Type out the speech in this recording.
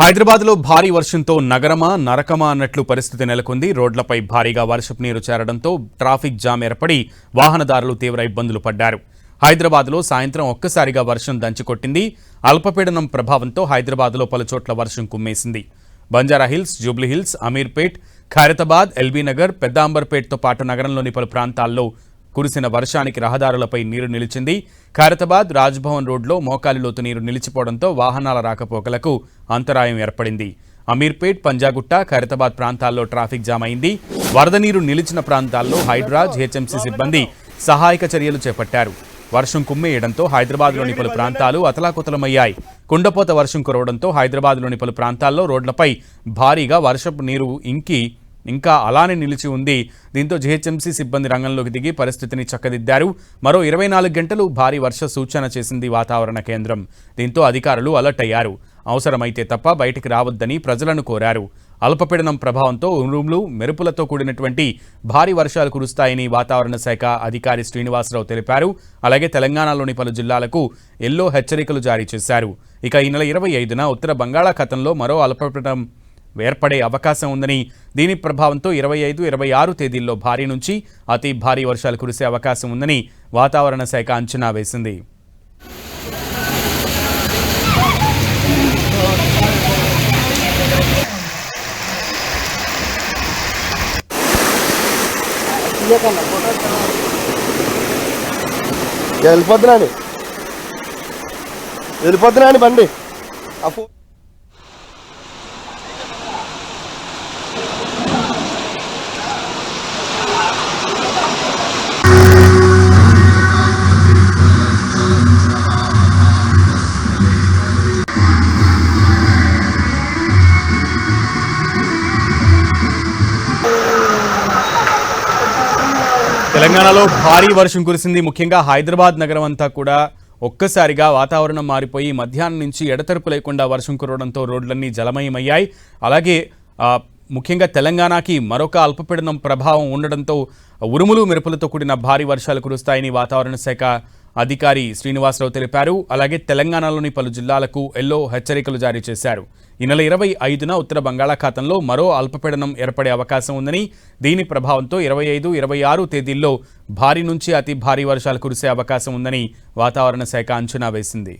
హైదరాబాద్లో భారీ వర్షంతో నగరమా నరకమా అన్నట్లు పరిస్థితి నెలకొంది. రోడ్లపై భారీగా వర్షపు నీరు చేరడంతో ట్రాఫిక్ జామ్ ఏర్పడి వాహనదారులు తీవ్ర ఇబ్బందులు పడ్డారు. హైదరాబాద్లో సాయంత్రం ఒక్కసారిగా వర్షం దంచికొట్టింది. అల్పపీడనం ప్రభావంతో హైదరాబాద్లో పలుచోట్ల వర్షం కుమ్మేసింది. బంజారా హిల్స్ జూబ్లీ హిల్స్ అమీర్పేట్ ఖైరతాబాద్ ఎల్బీనగర్ పెద్దాంబర్పేట్తో పాటు నగరంలోని పలు ప్రాంతాల్లో కురిసిన వర్షానికి రహదారులపై నీరు నిలిచింది. ఖైరతాబాద్ రాజ్భవన్ రోడ్లో మోకాలి లోతు నీరు నిలిచిపోవడంతో వాహనాల రాకపోకలకు అంతరాయం ఏర్పడింది. అమీర్పేట్ పంజాగుట్ట ఖైరతాబాద్ ప్రాంతాల్లో ట్రాఫిక్ జామ్ అయింది. వరద నీరు నిలిచిన ప్రాంతాల్లో హైడ్రాజ్ హెచ్ఎంసీ సిబ్బంది సహాయక చర్యలు చేపట్టారు. వర్షం కుమ్మేయడంతో హైదరాబాద్లోని పలు ప్రాంతాలు అతలాకుతలమయ్యాయి. కుండపోత వర్షం కురవడంతో హైదరాబాద్లోని పలు ప్రాంతాల్లో రోడ్లపై భారీగా వర్షపు నీరు ఇంకి ఇంకా అలానే నిలిచి ఉంది. దీంతో జీహెచ్ఎంసీ సిబ్బంది రంగంలోకి దిగి పరిస్థితిని చక్కదిద్దారు. మరో ఇరవై నాలుగు గంటలు భారీ వర్ష సూచన చేసింది వాతావరణ కేంద్రం. దీంతో అధికారులు అలర్ట్ అయ్యారు. అవసరమైతే తప్ప బయటికి రావద్దని ప్రజలను కోరారు. అల్పపీడనం ప్రభావంతో ఉరుములు మెరుపులతో కూడినటువంటి భారీ వర్షాలు కురుస్తాయని వాతావరణ శాఖ అధికారి శ్రీనివాసరావు తెలిపారు. అలాగే తెలంగాణలోని పలు జిల్లాలకు ఎల్లో హెచ్చరికలు జారీ చేశారు. ఇక ఈ నెల ఇరవై ఐదున ఉత్తర బంగాళాఖాతంలో మరో అల్పపీడనం ఏర్పడే అవకాశం ఉందని దీని ప్రభావంతో ఇరవై ఐదు ఇరవై ఆరు తేదీల్లో భారీ నుంచి అతి భారీ వర్షాలు కురిసే అవకాశం ఉందని వాతావరణ శాఖ అంచనా వేసింది. వెళ్ళిపోతున్నాను. వెళ్ళిపోతున్నాను బండి. అప్పు తెలంగాణలో భారీ వర్షం కురిసింది. ముఖ్యంగా హైదరాబాద్ నగరం అంతా కూడా ఒక్కసారిగా వాతావరణం మారిపోయి మధ్యాహ్నం నుంచి ఎడతెరపు లేకుండా వర్షం కురవడంతో రోడ్లన్నీ జలమయమయ్యాయి. అలాగే ముఖ్యంగా తెలంగాణకి మరొక అల్పపీడనం ప్రభావం ఉండడంతో ఉరుములు మెరుపులతో కూడిన భారీ వర్షాలు కురుస్తాయని వాతావరణ శాఖ అధికారి శ్రీనివాసరావు తెలిపారు. అలాగే తెలంగాణలోని పలు జిల్లాలకు ఎల్లో హెచ్చరికలు జారీ చేశారు. ఈ నెల ఇరవై ఐదున ఉత్తర బంగాళాఖాతంలో మరో అల్పపీడనం ఏర్పడే అవకాశం ఉందని దీని ప్రభావంతో ఇరవై ఐదు ఇరవై ఆరు తేదీల్లో భారీ నుంచి అతి భారీ వర్షాలు కురిసే అవకాశం ఉందని వాతావరణ శాఖ అంచనా వేసింది.